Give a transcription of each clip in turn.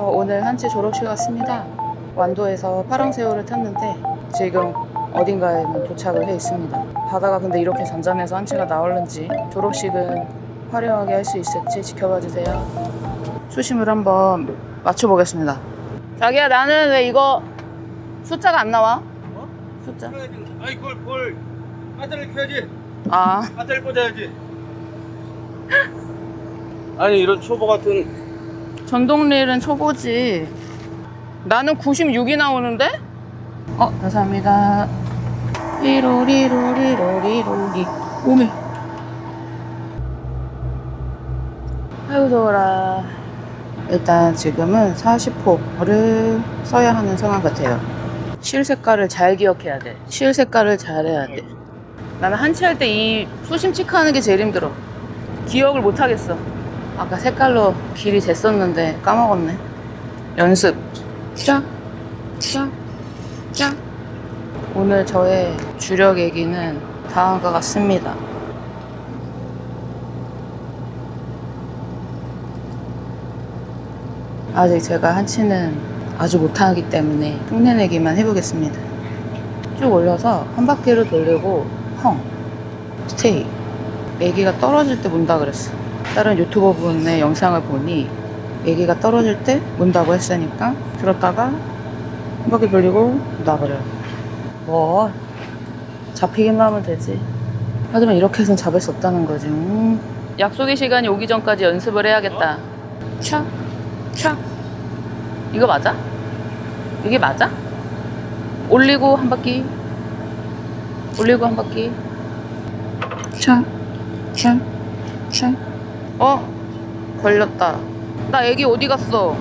저 오늘 한치 졸업식 왔습니다. 완도에서 파랑새우를 탔는데 지금 어딘가에는 도착을 해 있습니다. 바다가 근데 이렇게 잔잔해서 한치가 나올는지 졸업식은 화려하게 할 수 있을지 지켜봐 주세요. 수심을 한번 맞춰보겠습니다. 자기야 나는 왜 이거 숫자가 안 나와? 어? 숫자. 아니 그걸 뭘 배터리를 켜야지 아 배터리 꽂아야지 아니 이런 초보 같은 전동릴은 초보지. 나는 96이 나오는데? 어, 감사합니다. 리로리로리로리로리. 오메. 아유, 더워라. 일단 지금은 40호를 써야 하는 상황 같아요. 실 색깔을 잘 기억해야 돼. 실 색깔을 잘 해야 돼. 나는 한치 할 때 이 수심 체크하는 게 제일 힘들어. 기억을 못 하겠어. 아까 색깔로 길이 쟀었는데 까먹었네. 연습. 쫙, 쫙, 쫙. 오늘 저의 주력 얘기는 다음과 같습니다. 아직 제가 한치는 아주 못하기 때문에 흉내내기만 해보겠습니다. 쭉 올려서 한 바퀴를 돌리고 펑, 스테이. 애기가 떨어질 때 문다 그랬어. 다른 유튜버 분의 영상을 보니 애기가 떨어질 때 문다고 했으니까 들었다가 한 바퀴 돌리고 놔버려요. 뭐 잡히기만 하면 되지. 하지만 이렇게 해선 잡을 수 없다는 거지. 음. 약속의 시간이 오기 전까지 연습을 해야겠다. 촥, 촥. 이거 맞아? 이게 맞아? 올리고 한 바퀴. 올리고 한 바퀴. 촥, 촥, 촥. 어? 걸렸다. 나 애기 어디 갔어?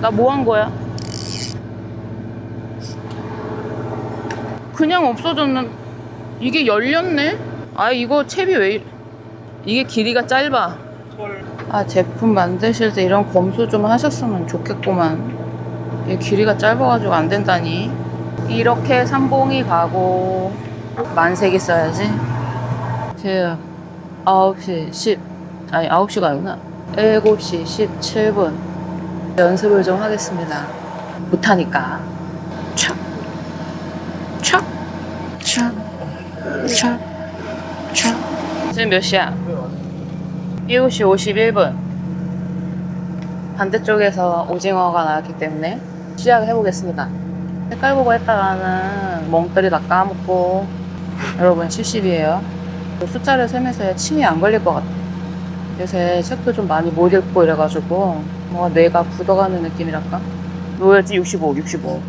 나 뭐 한 거야? 그냥 없어졌는 이게 열렸네? 아 이거 챕이 왜? 이게 길이가 짧아 헐아 제품 만드실 때 이런 검수 좀 하셨으면 좋겠구만 이게 길이가 짧아가지고 안 된다니 이렇게 삼봉이 가고 만색이 써야지 제가 9시 10 아니 9시가 아니구나 7시 17분 연습을 좀 하겠습니다 못하니까 촥 촥, 촥, 촥, 촥. 지금 몇 시야? 7시 51분. 반대쪽에서 오징어가 나왔기 때문에 시작을 해보겠습니다. 색깔 보고 했다가는 멍때리 다 까먹고 여러분 70이에요. 숫자를 세면서 침이 안 걸릴 것 같아. 요 새 책도 좀 많이 못 읽고 이래가지고 뭔가 뇌가 굳어가는 느낌이랄까? 뭐였지? 65, 65,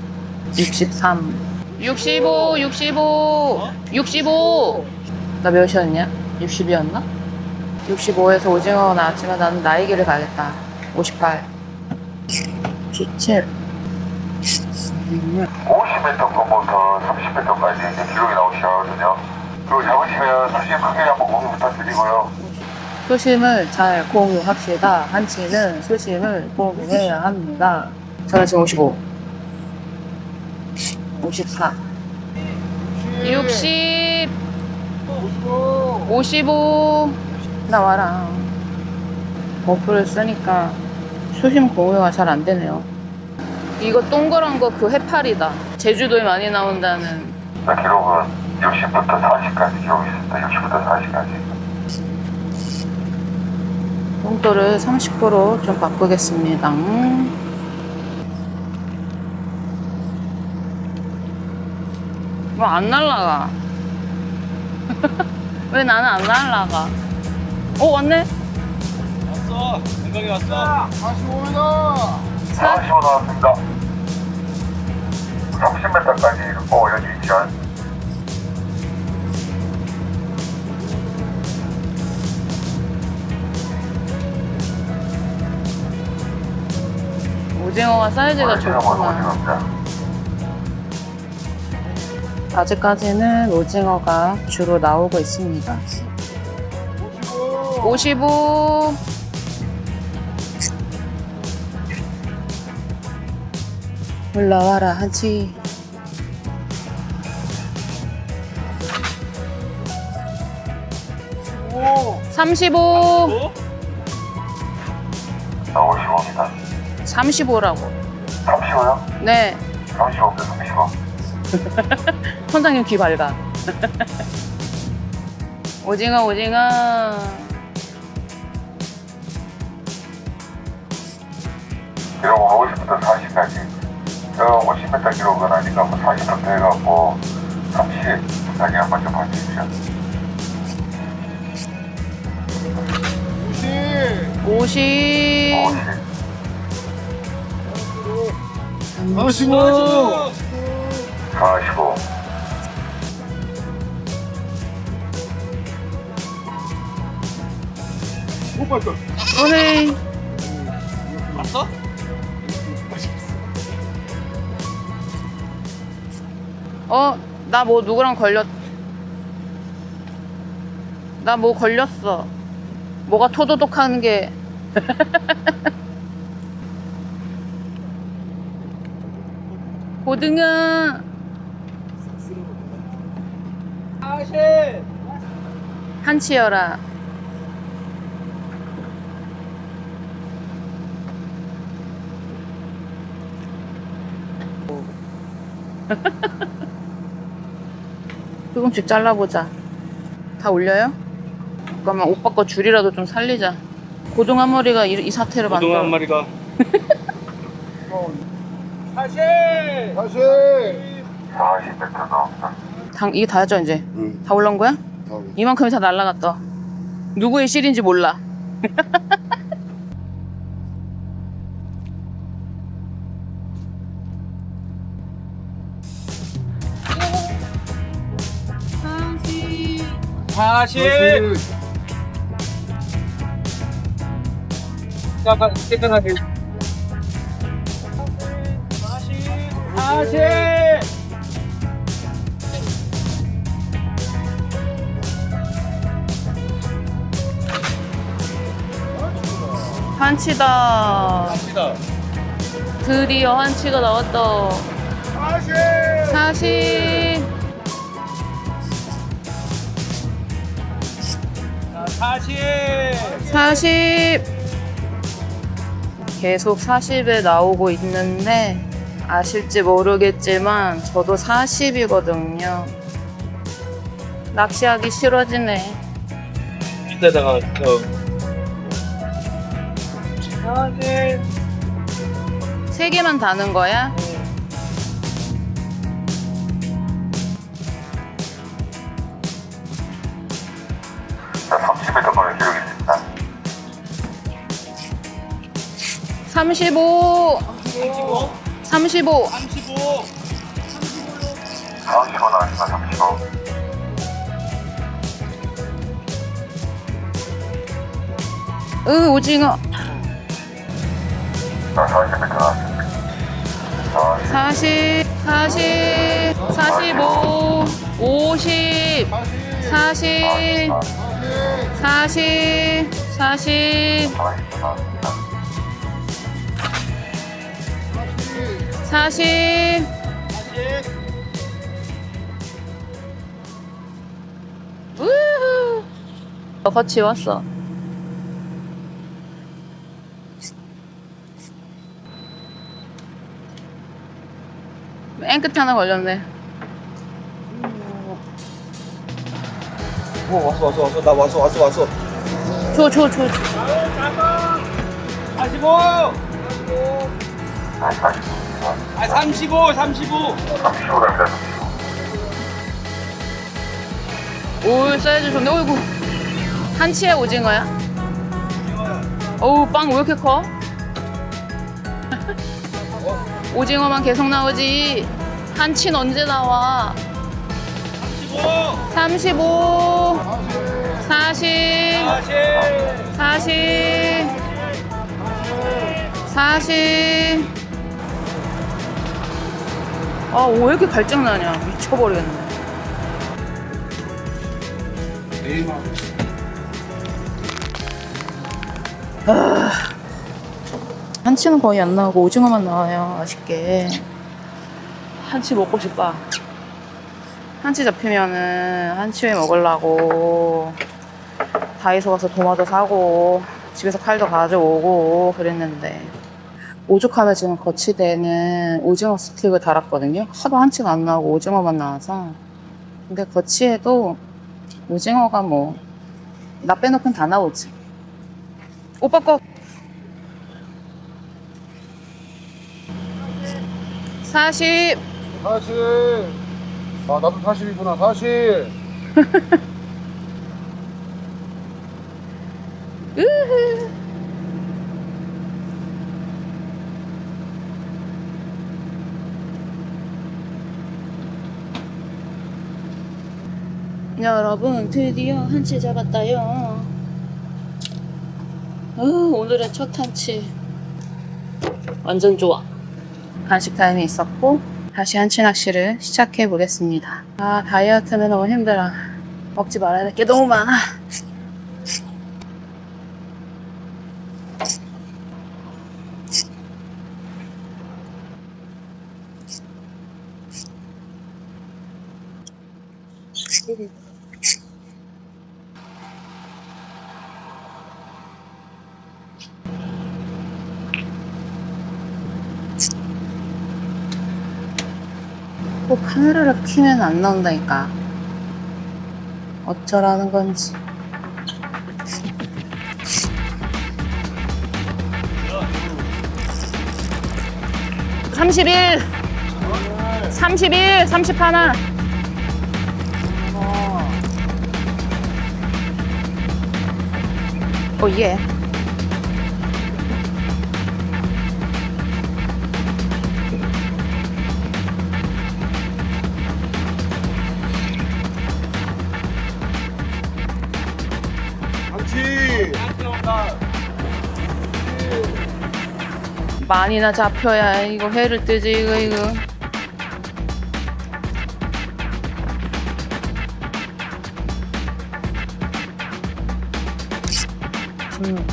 63, 65, 65, 65. 나 몇이었냐? 60이었나? 65에서 오징어가 나왔지만 나는 나이기를 가겠다. 58. 17. 50m부터 30m까지 이제 기록이 나오시거든요. 그리고 잡으시면 수심 크게 한번 공유 부탁드리고요. 수심을 잘 공유합시다. 한치는 수심을 공유해야 합니다. 저는 지금 55. 54. 60. 55. 나와라. 어플을 쓰니까 수심 공유가 잘 안 되네요. 이거 동그란 거 그 해파리다. 제주도에 많이 나온다는. 자, 기록은 60부터 40까지 기록이 있습니다. 60부터 40까지. 뽕도를 30%좀 바꾸겠습니다. 왜안 날라가? 왜 나는 안 날라가? 어 왔네? 왔어 건강히 왔어 45 나왔습니다. 30m까지 어, 여기 있죠. 오징어가 사이즈가 좋구나. 아직까지는 오징어가 주로 나오고 있습니다. 55. 올라와라 하지. 35. 35. 35라고. 35요? 네. 35면 35. 선장님 귀 밝아. 오징어, 오징어. 기록은 50부터 40까지. 저 50m 기록은 아니까 뭐 40부터 해갖고 30까지 한번 좀 봐주십시오. 50. 50, 45. 45. 오늘 왔어? 어, 나 뭐 누구랑 걸렸. 나 뭐 걸렸어. 뭐가 토도독 하는 게. 고등어. 아시. 한치여라. 조금씩 잘라보자. 다 올려요? 잠깐만 오빠 거 줄이라도 좀 살리자. 고등 한 마리가 이, 이 사태를 고등어 한 만들어. 마리가. 다시. 40m 나옵니다. 당 이게 다죠 이제? 응. 다 올라온 거야? 다음. 이만큼이 다 날라갔다. 누구의 실인지 몰라. 다시. 잠깐 깨끗하게. 40 한치다. 갑니다. 드디어 한치가 나왔다. 40 40 40 40 계속 40에 나오고 있는데 아실지 모르겠지만 저도 40이거든요 낚시하기 싫어지네 이때다가 저. 다시. 세 개만 다는 거야? 자, 30m 거리 기록이 있습니다. 35 35 35. 35 나왔습니다. 35. 으 오징어 자, 40m 나왔습니다. 40. 40 40 45 50 40 40 40 40 우후 너 같이 왔어 맨 끝에 하나 걸렸네 오, 왔어, 왔어, 왔어. 나 왔어, 왔어, 왔어. 줘 줘줘 45. 자, 40. 아, 35, 35. 35 갑니다. 35. 올 사이즈 좋네 어이구 한치의 오징어야? 어우 빵 왜 이렇게 커? 오징어만 계속 나오지 한치는 언제 나와 35. 35 40 다시. 40 40 아, 왜 이렇게 갈증나냐. 미쳐버리겠네. 아, 한치는 거의 안 나오고 오징어만 나와요. 아쉽게. 한치 먹고 싶다. 한치 잡히면은 한치회 먹으려고 다이소 가서 도마도 사고 집에서 칼도 가져오고 그랬는데 오죽하면 지금 거치대는 오징어 스틱을 달았거든요. 하도 한치가 안 나오고 오징어만 나와서. 근데 거치에도 오징어가 뭐, 나 빼놓고는 다 나오지. 오빠 거. 40. 40. 아, 나도 40이구나, 40. 여러분 드디어 한치 잡았다요. 어, 오늘의 첫 한치. 완전 좋아. 간식 타임이 있었고 다시 한치 낚시를 시작해 보겠습니다. 아 다이어트는 너무 힘들어. 먹지 말아야 될 게 너무 많아 꼭 카메라를 키면 안 나온다니까. 어쩌라는 건지. 삼십일. 삼십일 삼십 하나. 오 예 많이나 잡혀야 이거 회를 뜨지 이거 이거 음.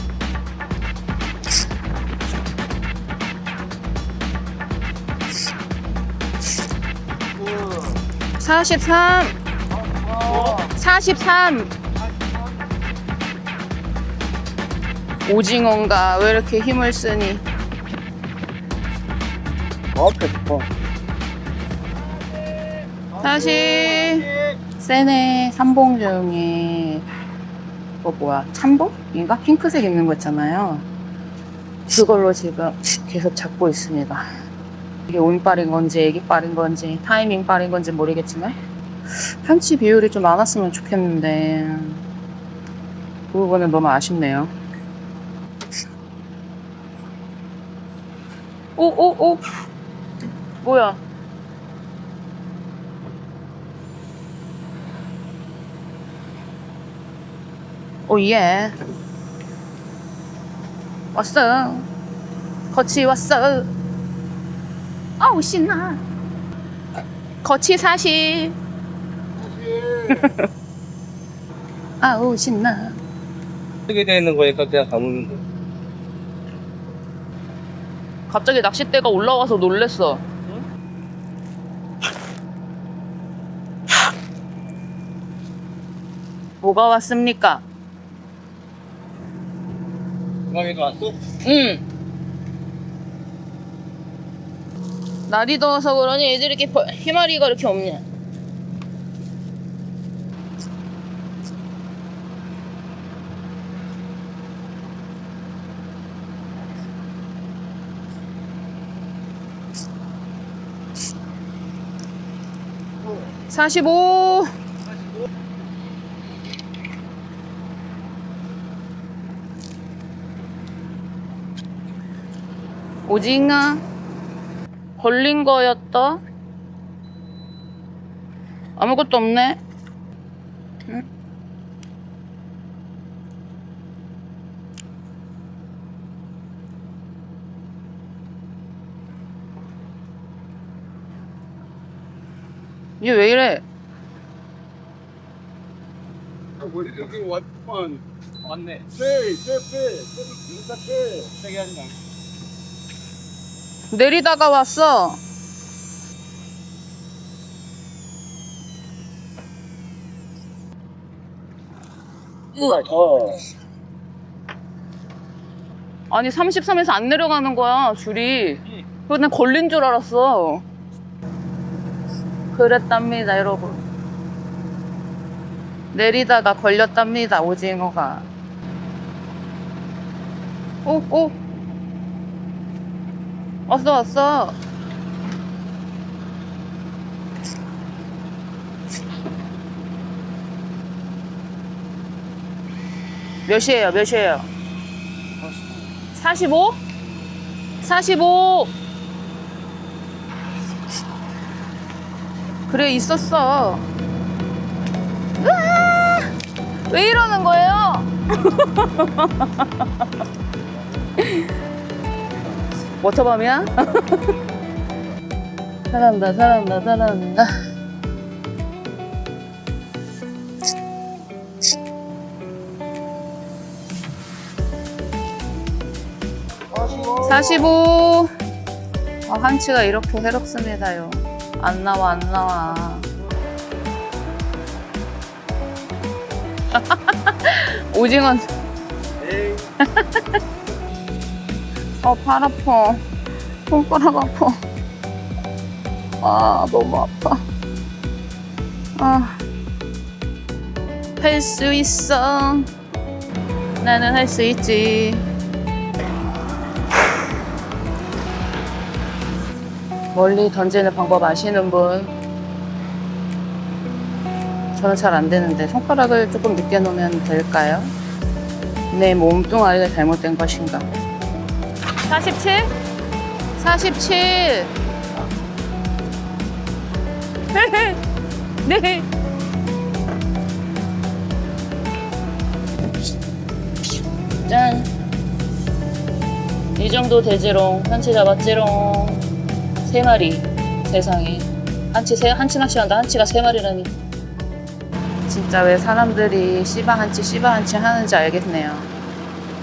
43 43 오징어인가? 왜 이렇게 힘을 쓰니? 앞에 붙어. 다시. 세네 삼봉 중에 그거 뭐야? 참봉인가? 핑크색 입는 거 있잖아요. 그걸로 지금 계속 잡고 있습니다. 이게 온빨인 건지 애기빨인 건지 타이밍빨인 건지 모르겠지만 한치 비율이 좀 많았으면 좋겠는데 그 부분은 너무 아쉽네요 오 오 오. 뭐야? 오 예. 왔어. 거치 왔어. 아우 신나. 거치 사십 아우 신나. 어떻게 되어 있는 거니까 그냥 가면 돼. 갑자기 낚싯대가 올라와서 놀랬어 뭐가 왔습니까? 중앙에도 왔어? 응. 날이 더워서 그러니 애들이 이렇게 벌- 희마리가 이렇게 없냐? 사십오. 오징어 걸린 거였다. 아무것도 없네. 얘 왜 이래? 여기. 왔네. 하지 마. 내리다가 왔어. 어. 아니 33에서 안 내려가는 거야 줄이 그거 난 걸린 줄 알았어 그랬답니다 여러분. 내리다가 걸렸답니다 오징어가. 오 오. 왔어 왔어. 몇이에요? 몇이에요? 45? 45 그래 있었어! 왜 이러는 거예요? 워터밤이야? 잘한다 잘한다 잘한다 사십오 아, 한치가 이렇게 해롭습니다요 안 나와 안 나와 오징어 어, 팔 아파. 손가락 아파. 아, 너무 아파. 아. 할 수 있어. 나는 할 수 있지. 멀리 던지는 방법 아시는 분? 저는 잘 안 되는데 손가락을 조금 늦게 놓으면 될까요? 내 몸뚱아리가 잘못된 것인가? 47? 47. 네. 짠. 이 정도 되지롱. 한치 잡았지롱. 세 마리. 세상에. 한치 세, 한치 낚시한다. 한치가 세 마리라니. 진짜 왜 사람들이 씨바 한치, 씨바 한치 하는지 알겠네요.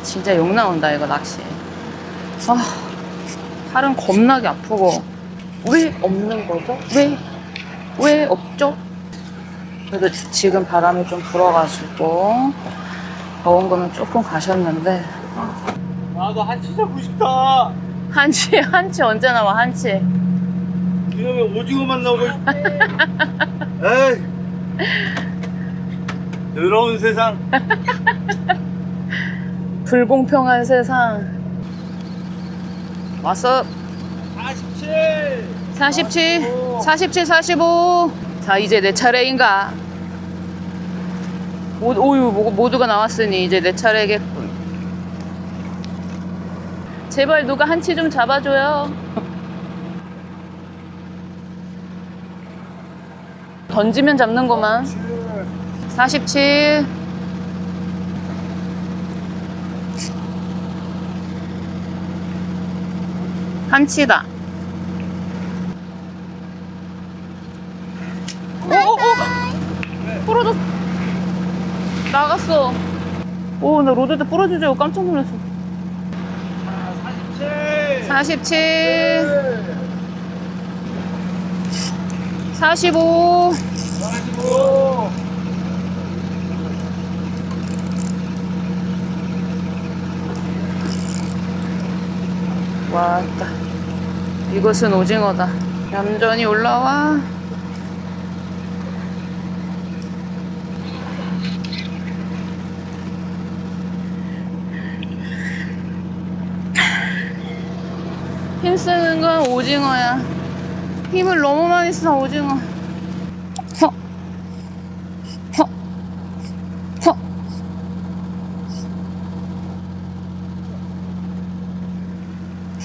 진짜 욕 나온다, 이거 낚시. 아, 팔은 겁나게 아프고 왜 없는 거죠? 왜? 왜 없죠? 그래도 지금 바람이 좀 불어가지고 더운 거는 조금 가셨는데 나도 한치 잡고 싶다. 한치 한치 언제 나와 한치 이러면 오징어만 나오고. 에이. 더러운 세상. 불공평한 세상 왔어 47. 47 47 45 자 이제 내 차례인가 오, 오유 모- 모두가 나왔으니 이제 내 차례겠군 제발 누가 한치 좀 잡아줘요 던지면 잡는 거만. 47 한치다. 오오오. 부러졌 나갔어. 오 나 로드대 부러지고 깜짝 놀랐어. 47. 47 45 45. 왔다. 이것은 오징어다. 얌전히 올라와. 힘 쓰는 건 오징어야 힘을 너무 많이 써 오징어 허. 허.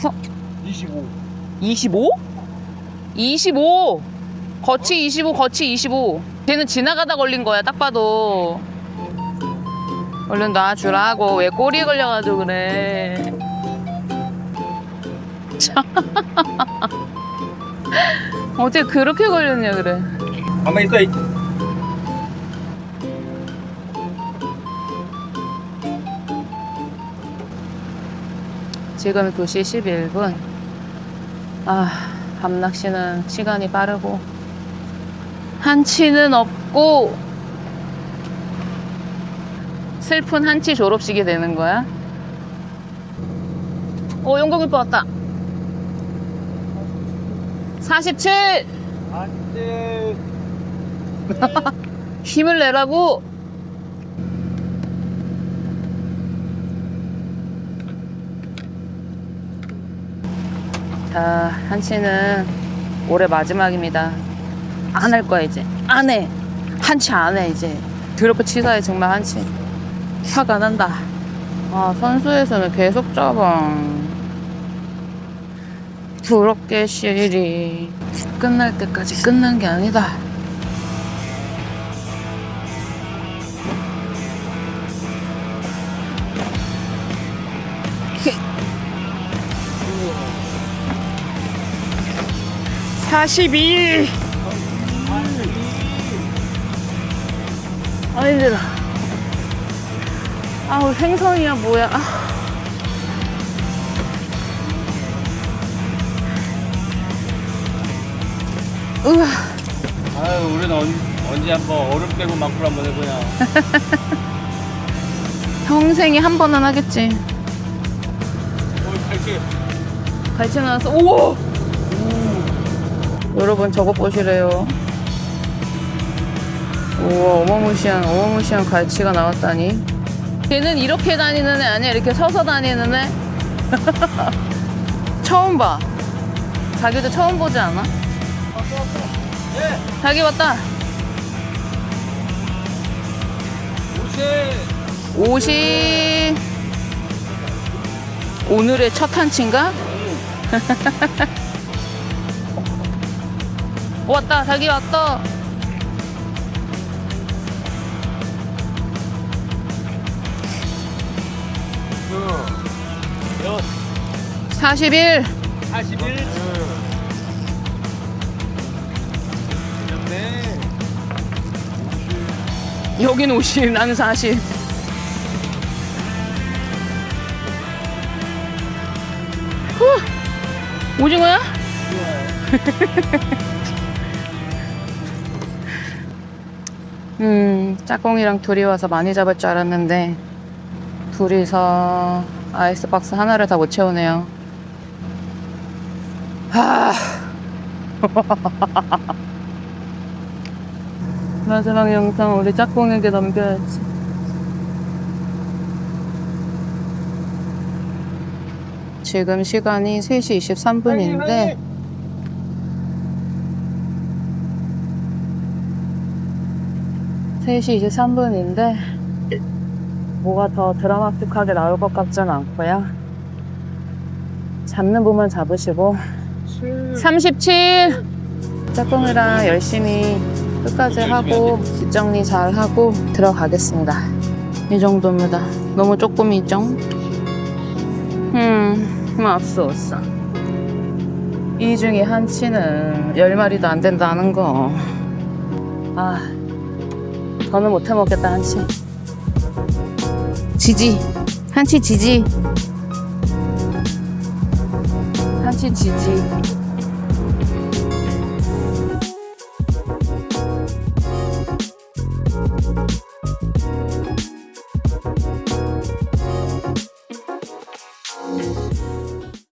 허. 25. 25? 25! 거치 25, 거치 25. 걔는 지나가다 걸린 거야, 딱 봐도. 얼른 놔주라고. 왜 꼬리에 걸려가지고 그래. 참. 어떻게 그렇게 걸렸냐, 그래. 가만히 있어. 이- 지금 2시 11분. 아, 밤낚시는 시간이 빠르고, 한치는 없고, 슬픈 한치 졸업식이 되는 거야? 오, 용국이빠 왔다. 47! 47. 힘을 내라고! 자, 한치는 올해 마지막입니다. 안 할 거야, 이제. 안 해! 한치 안 해, 이제. 드럽게 치사해, 정말 한치. 화가 난다. 아, 선수에서는 계속 잡아. 부럽게 실이 끝날 때까지 끝난 게 아니다. 사십이. 아 힘들어. 아우 생선이야 뭐야. 아. 으아. 아유, 우리는 언, 언제 한번 얼음 빼고 막불 한번 해보냐. 평생에 한 번은 하겠지. 어, 갈치. 갈치 나왔어. 오! 여러분 저거 보시래요. 우와 어마무시한 어마무시한 갈치가 나왔다니. 걔는 이렇게 다니는 애 아니야? 이렇게 서서 다니는 애? 처음 봐. 자기도 처음 보지 않아? 자기 왔다. 오시. 옷이 오늘의 첫 한치인가? 왔다 자기 왔다 여, 41 41. 여긴 50 나는 40 후, 오징어야? 음, 짝꿍이랑 둘이 와서 많이 잡을 줄 알았는데 둘이서 아이스박스 하나를 다 못 채우네요. 하. 마지막 영상 우리 짝꿍에게 넘겨야지. 지금 시간이 3시 23분인데 세시 23분인데 뭐가 더 드라마틱하게 나올 것 같지는 않고요. 잡는 부분 잡으시고 37 짝꿍이랑 열심히 끝까지 하고 뒷정리 잘 하고 들어가겠습니다. 이 정도입니다. 너무 조금이죠? 음, 맙소사. 이 중에 한 치는 열 마리도 안 된다는 거. 아, 저는 못 해 먹겠다 한 치. 지지, 한치 지지. 한치 지지.